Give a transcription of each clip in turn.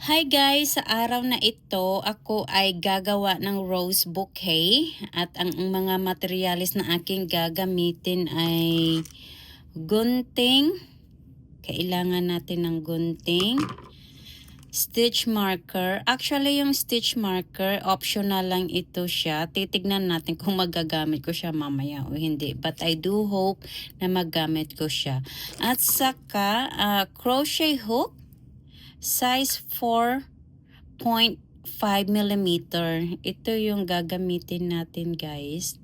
Hi guys! Sa araw na ito, ako ay gagawa ng rose bouquet at ang, mga materialis na aking gagamitin ay gunting. Kailangan natin ng gunting. Stitch marker. Actually, yung stitch marker, optional lang ito siya. Titignan natin kung magagamit ko siya mamaya o hindi. But I do hope na magamit ko siya. At saka, ah, crochet hook size 4.5 millimeter. Ito yung gagamitin natin guys.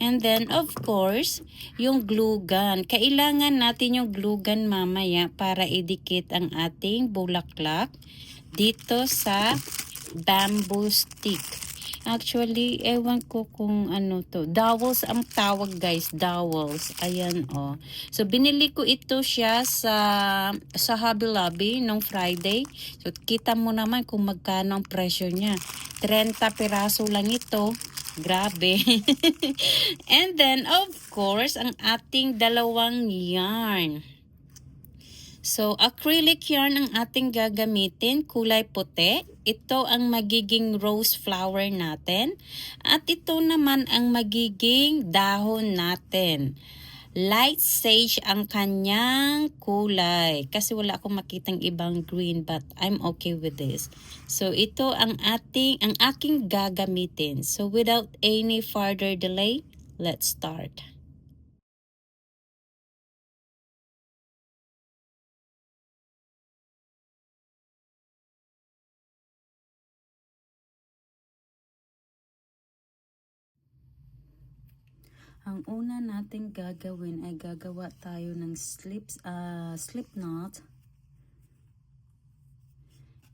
And then, of course, yung glue gun. Kailangan natin yung glue gun mamaya para idikit ang ating bulaklak dito sa bamboo stick. Actually, ewan ko kung ano to. Dowels ang tawag guys. Dowels. Ayan oh. So, binili ko ito siya sa, sa Hobby Lobby nung Friday. So, kita mo naman kung magkano ang presyo niya. 30 piraso lang ito. Grabe. And then, of course, ang ating dalawang yarn. So, acrylic yarn ang ating gagamitin, kulay puti. Ito ang magiging rose flower natin. At ito naman ang magiging dahon natin. Light sage ang kanyang kulay. Kasi wala akong makitang ibang green but I'm okay with this. So, ito ang ating, ang aking gagamitin. So, without any further delay, let's start. Ang una nating gagawin ay gagawa tayo ng slips, uh, slip knot.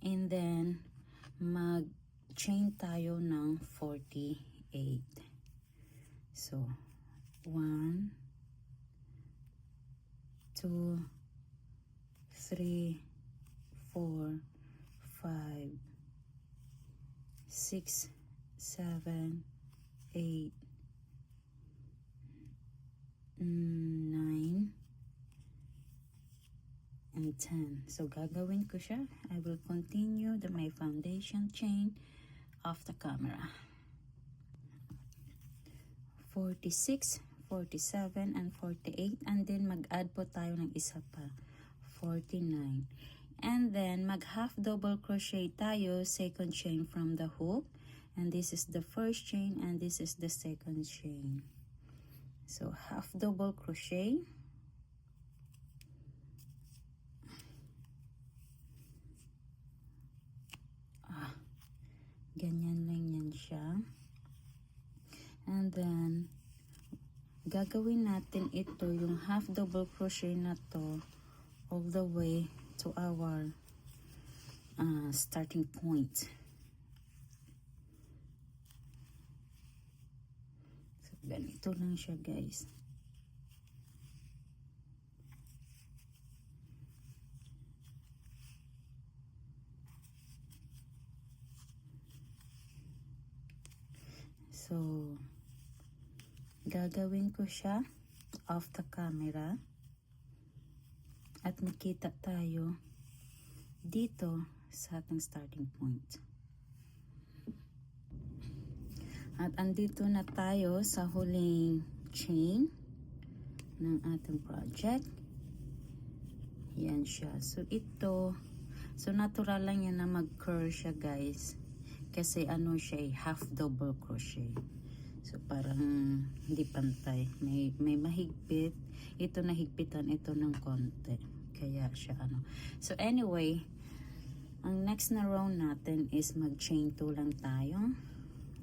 And then, mag-chain tayo ng 48. So, 1, 2, 3, 4, 5, 6, 7, 8, 9 and 10. So, gagawin ko siya. I will continue the my foundation chain off the camera. 46, 47, and 48. And then, mag-add po tayo ng isa pa. 49. And then, mag half double crochet tayo, second chain from the hook. And this is the first chain and this is the second chain. So, half double crochet. Ah, ganyan lang yan siya. And then, gagawin natin ito, yung half double crochet na to, all the way to our uh, starting point. Ganito lang siya guys. So, gagawin ko siya off the camera at makita tayo dito sa ating starting point. At andito na tayo sa huling chain ng ating project. Yan siya. So ito, so natural lang yan na mag-curl siya guys. Kasi ano siya eh, half double crochet. So parang hindi pantay. May, may mahigpit. Ito nahigpitan ito ng konti. Kaya siya ano. So anyway, ang next na round natin is mag-chain 2 lang tayo.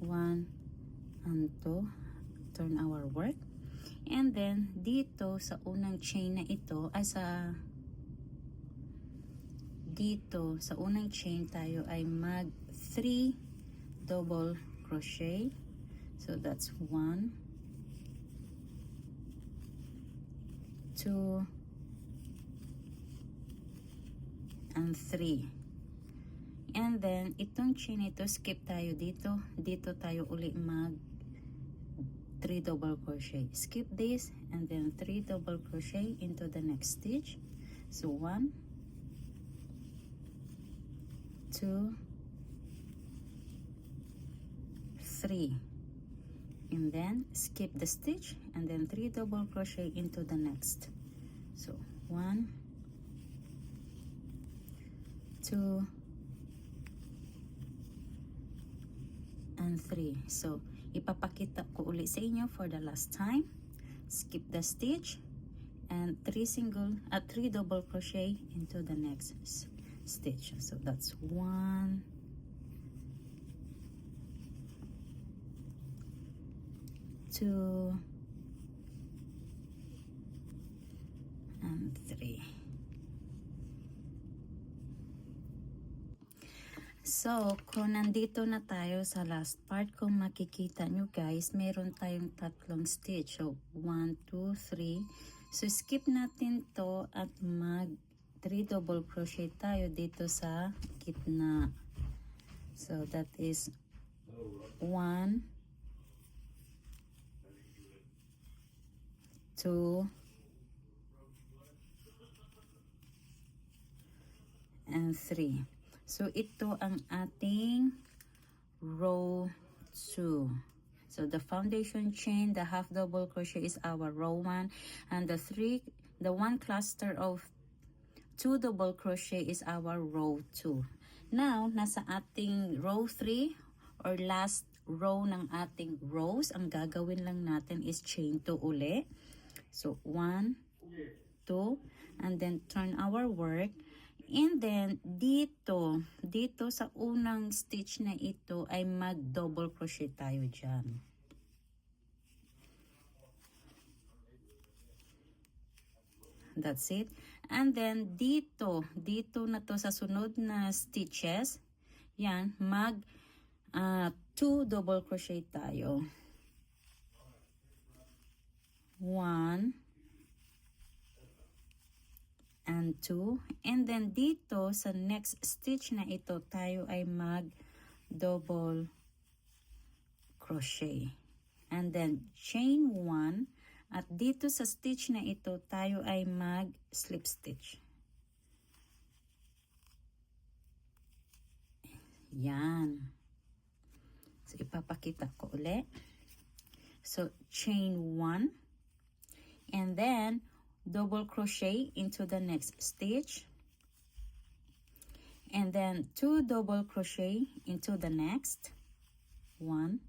1 and 2. Turn our work. And then, dito sa unang chain na ito, ay sa dito sa unang chain tayo ay mag 3 double crochet. So that's 1 2 and 3. And then, itong chain ito, skip tayo dito. Dito tayo uli mag 3 double crochet. Skip this and then 3 double crochet into the next stitch. So, one two three and then skip the stitch and then three double crochet into the next. So one, two, and three. So ipapakita ko uli sa inyo for the last time. Skip the stitch and three single at three double crochet into the next stitch. So that's one, two, and three. So, kung nandito na tayo sa last part, kung makikita nyo guys, meron tayong tatlong stitch. So, 1, 2, 3. So, skip natin to at mag 3 double crochet tayo dito sa gitna. So, that is 1, 2, and 3. So, ito ang ating row 2. So, the foundation chain, the half double crochet is our row 1. And the three, the one cluster of two double crochet is our row 2. Now, nasa ating row 3 or last row ng ating rows, ang gagawin lang natin is chain 2 uli. So, 1, 2, and then turn our work. And then, dito, dito sa unang stitch na ito ay mag-double crochet tayo dyan. That's it. And then, dito, dito na to sa sunod na stitches, yan, mag ah, two double crochet tayo. One, and 2. And then dito sa next stitch na ito tayo ay mag double crochet. And then chain 1 at dito sa stitch na ito tayo ay mag slip stitch. Yan. So ipapakita ko uli. So chain 1 and then double crochet into the next stitch. And then two double crochet into the next. One.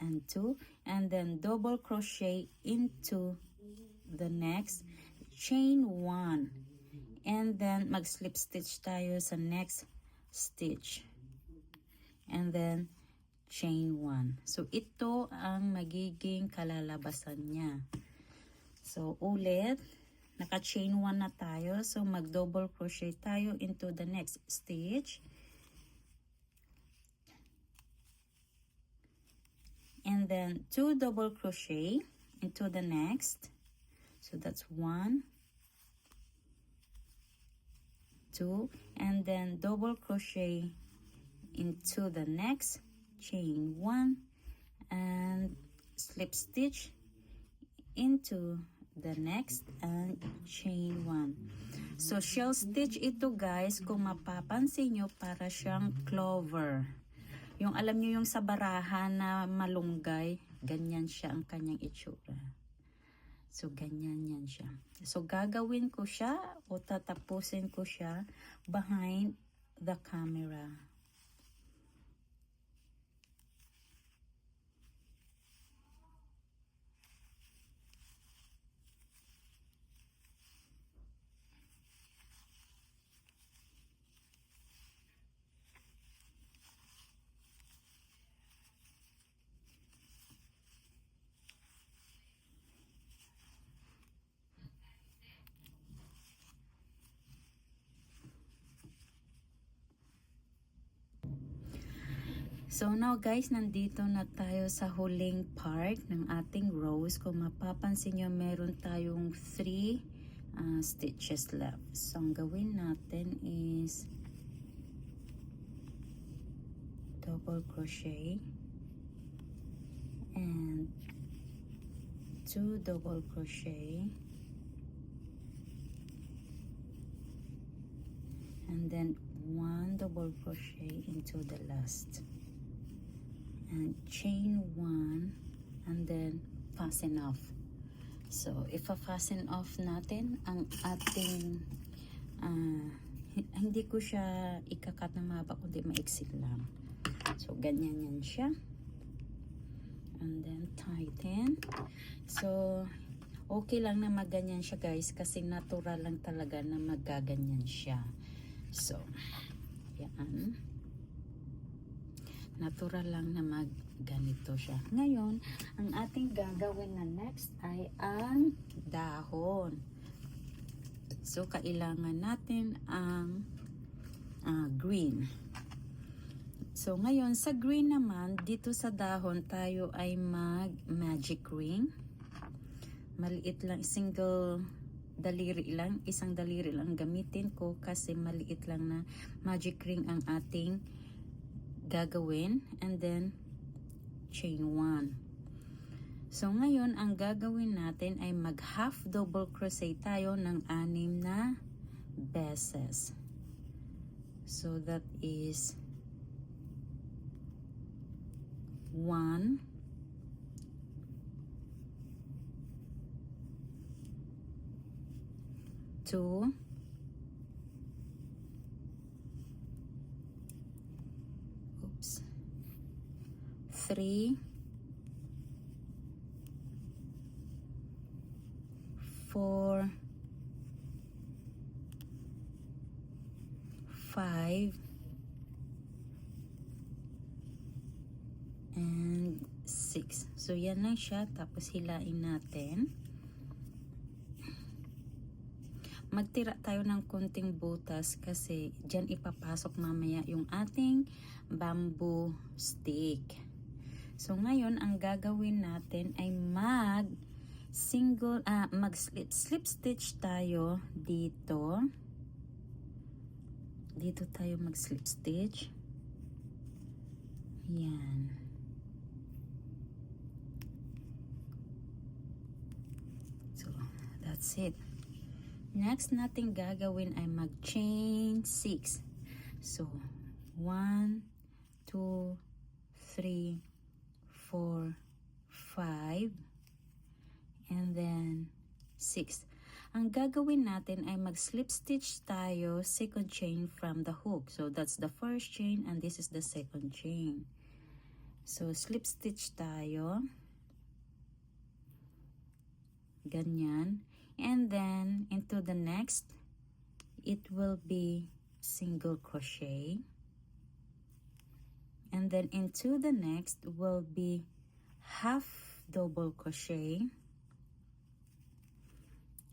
And two. And then double crochet into the next. Chain one. And then mag slip stitch tayo sa next stitch. And then chain 1. So, ito ang magiging kalalabasan niya. So, ulit, naka-chain 1 na tayo. So, mag-double crochet tayo into the next stitch. And then, two double crochet into the next. So, that's one, two, and then double crochet into the next chain one and slip stitch into the next and chain one. So shell stitch ito guys kung mapapansin nyo para siyang clover. Yung alam nyo yung sa barahan na malunggay, ganyan siya ang kanyang itsura. So ganyan yan siya. So gagawin ko siya o tatapusin ko siya behind the camera. So now guys, nandito na tayo sa huling part ng ating rows. Kung mapapansin nyo, meron tayong 3 uh, stitches left. So ang gawin natin is double crochet and 2 double crochet and then one double crochet into the last and chain one and then fasten off. So if fasten off natin ang ating hi- hindi ko siya ikakat na mahaba kundi maiksit lang. So ganyan yan siya. And then tighten. So okay lang na maganyan siya guys kasi natural lang talaga na magaganyan siya. So yan natural lang na mag ganito siya. Ngayon ang ating gagawin na next ay ang dahon. So kailangan natin ang ah, green. So, ngayon, sa green naman, dito sa dahon, tayo ay mag magic ring. Maliit lang, single daliri lang, isang daliri lang gamitin ko kasi maliit lang na magic ring ang ating gagawin and then chain 1 so ngayon ang gagawin natin ay mag half double crochet tayo ng anim na beses. So that is 1 2 3 4 5 and 6. So, yan lang siya. Tapos, hilain natin. Magtira tayo ng konting butas kasi dyan ipapasok mamaya yung ating bamboo stick. So, ngayon, ang gagawin natin ay mag single, ah, mag slip, slip stitch tayo dito. Dito tayo mag slip stitch. Yan. So, that's it. Next natin gagawin ay mag-chain 6. So, 1, 2, 3, 4, 5, and then 6. Ang gagawin natin ay mag-slip stitch tayo second chain from the hook. So, that's the first chain and this is the second chain. So, slip stitch tayo. Ganyan. And then, into the next, it will be single crochet. And then, into the next will be half double crochet.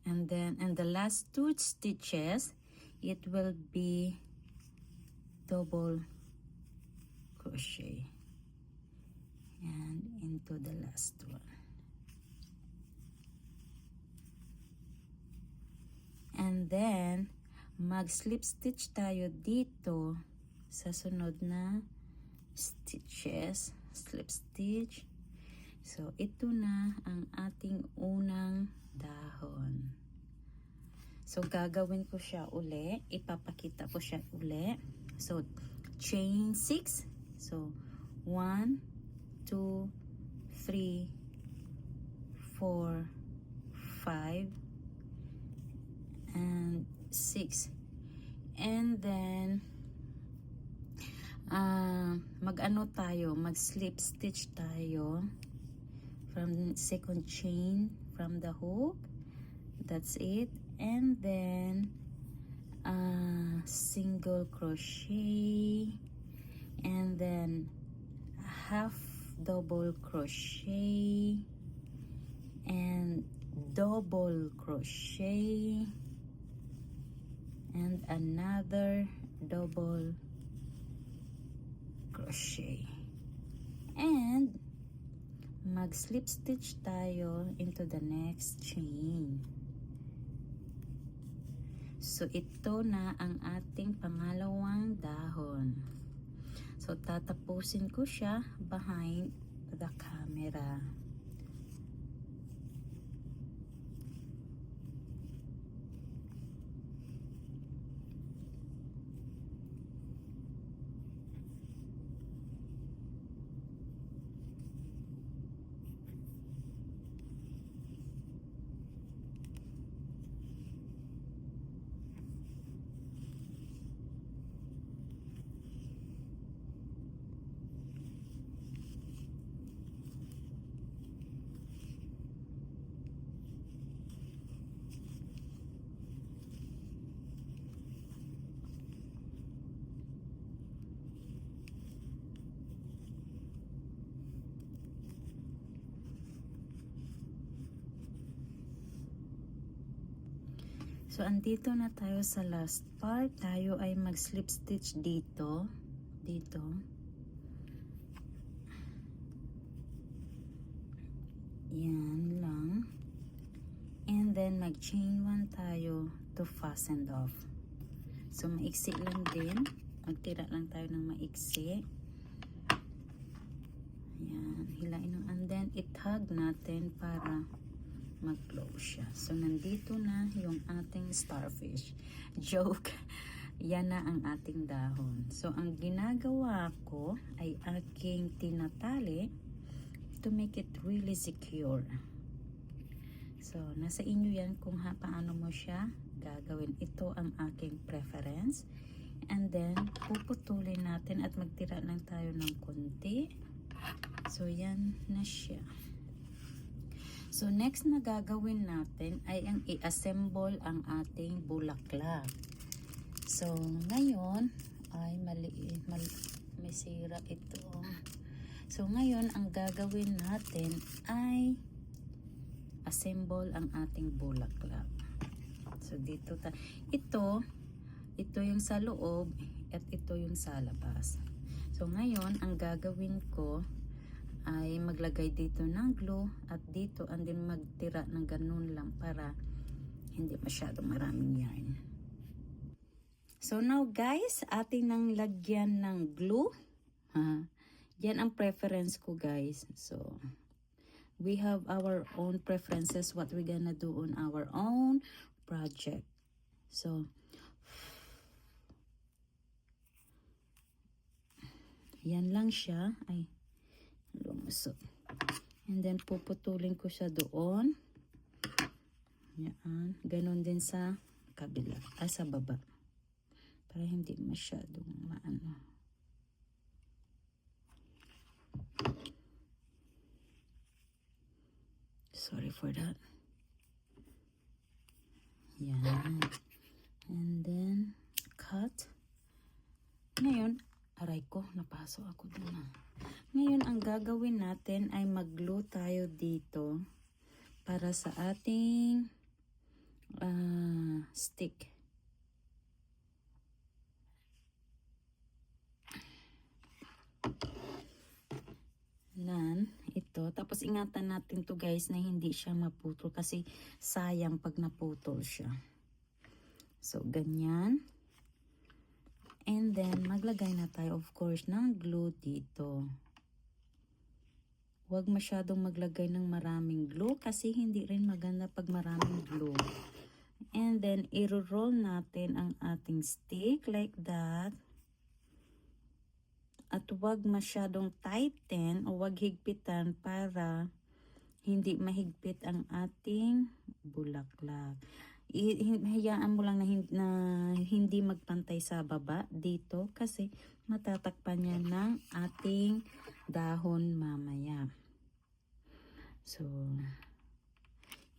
And then, in the last two stitches, it will be double crochet. And into the last one. And then, mag-slip stitch tayo dito sa sunod na stitches. Slip stitch. So, ito na ang ating unang dahon. So, gagawin ko siya uli. Ipapakita ko siya uli. So, chain 6. So, 1, 2, 3, 4, 5, and 6. And then, ah mag-ano tayo, mag-slip stitch tayo from second chain from the hook. That's it. And then, uh, single crochet. And then, a half double crochet. And double crochet. And another double crochet. And, mag-slip stitch tayo into the next chain. So, ito na ang ating pangalawang dahon. So, tatapusin ko siya behind the camera. So, andito na tayo sa last part. Tayo ay mag-slip stitch dito. Dito. Yan lang. And then, mag-chain one tayo to fasten off. So, maiksi lang din. Magtira lang tayo ng maiksi. Ayan. Hilain ng and then, itag natin para mag-close siya. So, nandito na yung ating starfish. Joke. Yan na ang ating dahon. So, ang ginagawa ko ay aking tinatali to make it really secure. So, nasa inyo yan kung ha, paano mo siya gagawin. Ito ang aking preference. And then, puputulin natin at magtira lang tayo ng konti. So, yan na siya. So, next na gagawin natin ay ang i-assemble ang ating bulaklak. So, ngayon ay maliit, mali, may sira ito. So, ngayon ang gagawin natin ay assemble ang ating bulaklak. So, dito ta ito, ito yung sa loob at ito yung sa labas. So, ngayon ang gagawin ko ay maglagay dito ng glue at dito and then magtira ng ganun lang para hindi masyadong maraming yarn. So now guys, ating nang lagyan ng glue. Ha? Yan ang preference ko guys. So we have our own preferences what we gonna do on our own project. So yan lang siya. Ay, lumusot. And then, puputulin ko siya doon. Yan. Ganon din sa kabila. Ah, sa baba. Para hindi masyadong maano. Sorry for that. Yan. And then, cut. Ngayon, aray ko, napasok ako dun ah. Ngayon, ang gagawin natin ay mag-glue tayo dito para sa ating ah, stick. Nan, ito. Tapos ingatan natin to guys na hindi siya maputol kasi sayang pag naputol siya. So, ganyan. And then, maglagay na tayo of course ng glue dito. Huwag masyadong maglagay ng maraming glue kasi hindi rin maganda pag maraming glue. And then, i-roll natin ang ating stick like that. At huwag masyadong tighten o huwag higpitan para hindi mahigpit ang ating bulaklak. Hayaan mo lang na, na hindi magpantay sa baba dito kasi matatakpan yan ng ating dahon mamaya. So,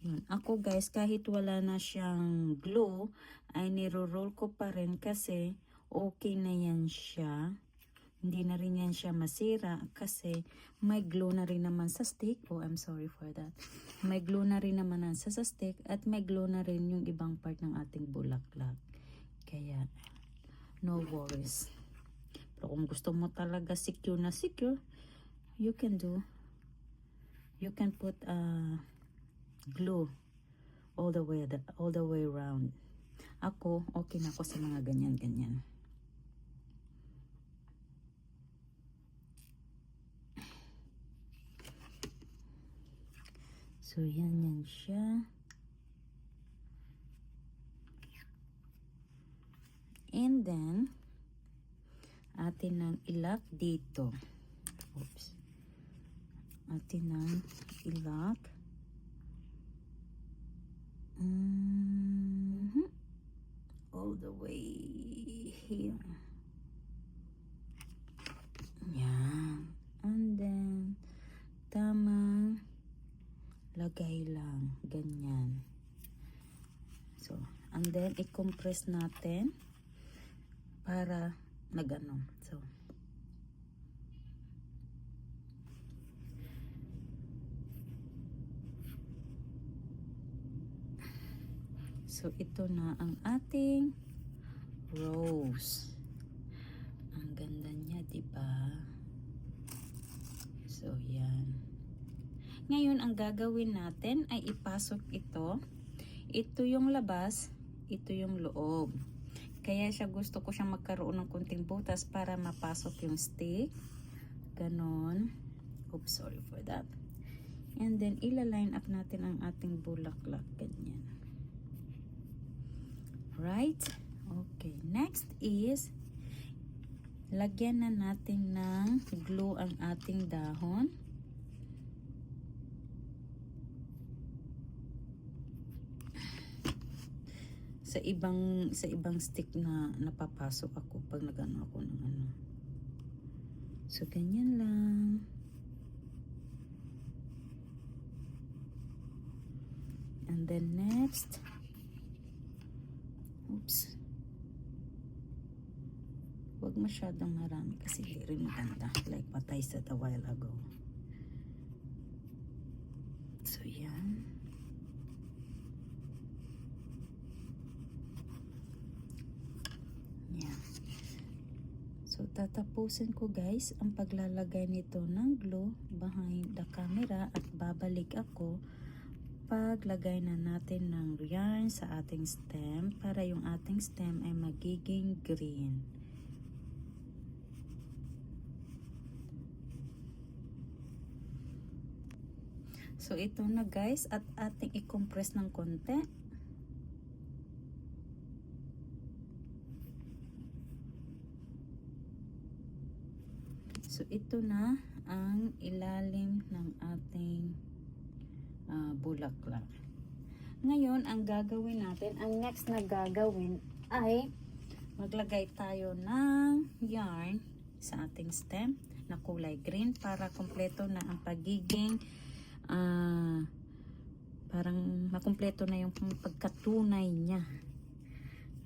yun. Ako guys, kahit wala na siyang glue, ay niro-roll ko pa rin kasi okay na yan siya. Hindi na rin yan siya masira kasi may glue na rin naman sa stick. Oh, I'm sorry for that. May glue na rin naman na sa, sa stick at may glue na rin yung ibang part ng ating bulaklak. Kaya, no worries. Pero kung gusto mo talaga secure na secure, you can do. You can put uh, glue all the way all the way around. Ako, okay na ako sa mga ganyan-ganyan. So, yan yan siya. And then, atin nang ilak dito. Oops. Atin nang ilak. Mhm. All the way here. Yan. And then, tamang lagay lang. Ganyan. So, and then, i-compress natin para magano. So, So, ito na ang ating rose. Ang ganda niya, di ba? So, yan. Ngayon, ang gagawin natin ay ipasok ito. Ito yung labas, ito yung loob. Kaya siya gusto ko siyang magkaroon ng kunting butas para mapasok yung stick. Ganon. Oops, sorry for that. And then, ila-line up natin ang ating bulaklak. Ganyan. Right? Okay. Next is, lagyan na natin ng glue ang ating dahon. Sa ibang sa ibang stick na napapasok ako pag nagano ako ng ano. So, ganyan lang. And then next, oops. Huwag masyadong marami kasi di rin maganda. Like what I said a while ago. So, yan. Yan. So, tatapusin ko guys ang paglalagay nito ng glue behind the camera at babalik ako paglagay na natin ng yarn sa ating stem para yung ating stem ay magiging green. So, ito na guys at ating i-compress ng konti. Ito na ang ilalim ng ating ah, bulaklak. Ngayon, ang gagawin natin, ang next na gagawin ay maglagay tayo ng yarn sa ating stem na kulay green para kompleto na ang pagiging ah, parang makumpleto na yung pagkatunay niya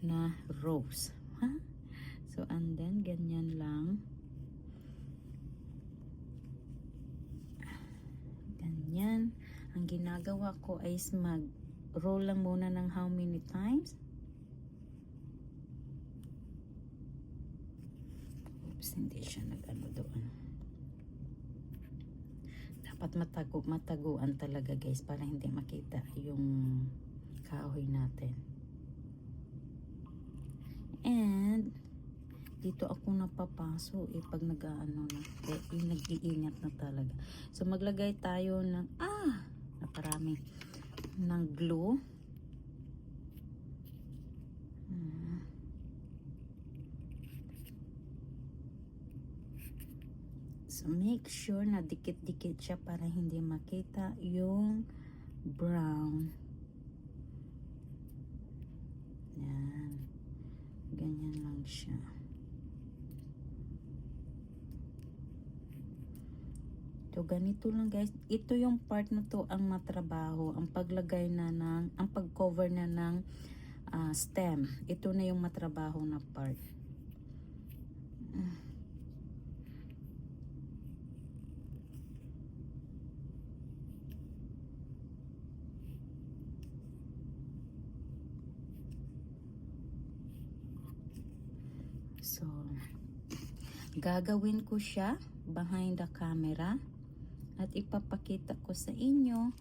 na rose. Ha? So, and then, ganyan lang. Ganyan. Ang ginagawa ko is mag-roll lang muna ng how many times. Oops, hindi siya nag-ano doon. Dapat matago, mataguan talaga guys para hindi makita yung kahoy natin. And, dito ako napapaso eh pag nag-ano na eh, eh, nag-iingat na talaga. So maglagay tayo ng ah! Naparami. Ng glue. Hmm. so make sure na dikit-dikit siya para hindi makita yung brown. Yan. Ganyan lang siya So, ganito lang guys. Ito yung part na to ang matrabaho. Ang paglagay na ng, ang pag-cover na ng ah, stem. Ito na yung matrabaho na part. So, gagawin ko siya behind the camera at ipapakita ko sa inyo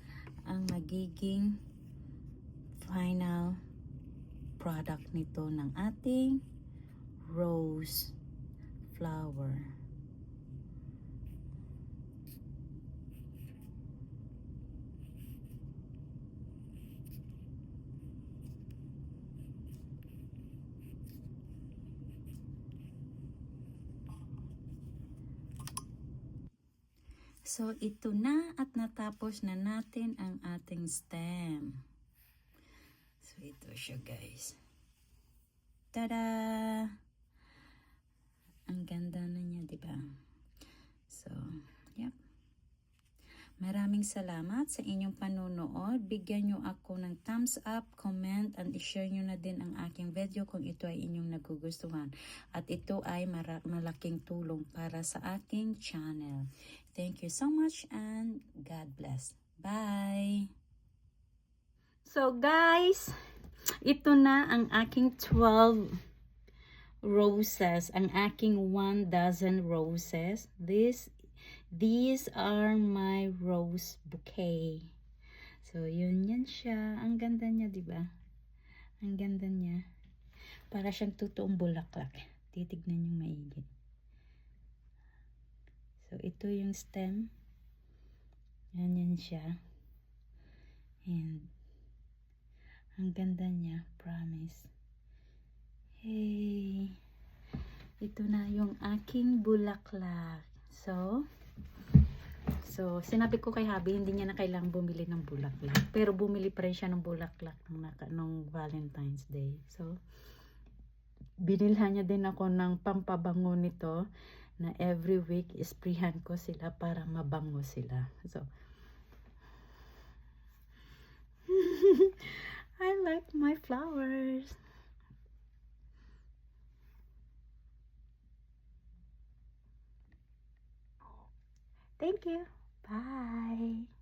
ang magiging final product nito ng ating rose flower. So, ito na at natapos na natin ang ating stem. So, ito siya guys. Tada! Ang ganda na niya, di ba? So, yep. Maraming salamat sa inyong panunood. Bigyan nyo ako ng thumbs up, comment, and i-share nyo na din ang aking video kung ito ay inyong nagugustuhan. At ito ay malaking tulong para sa aking channel. Thank you so much and God bless. Bye! So guys, ito na ang aking 12 roses. Ang aking 1 dozen roses. This, these are my rose bouquet. So, yun yan siya. Ang ganda niya, di ba? Ang ganda niya. Para siyang totoong bulaklak. Titignan yung maigi. Ito yung stem. Yan yan siya. And, ang ganda niya. Promise. Hey! Ito na yung aking bulaklak. So, So, sinabi ko kay Habi, hindi niya na kailangang bumili ng bulaklak. Pero bumili pa rin siya ng bulaklak nung, naka, nung Valentine's Day. So, binilhan niya din ako ng pampabango nito na every week isprihan ko sila para mabango sila. So, I like my flowers. Thank you. Bye.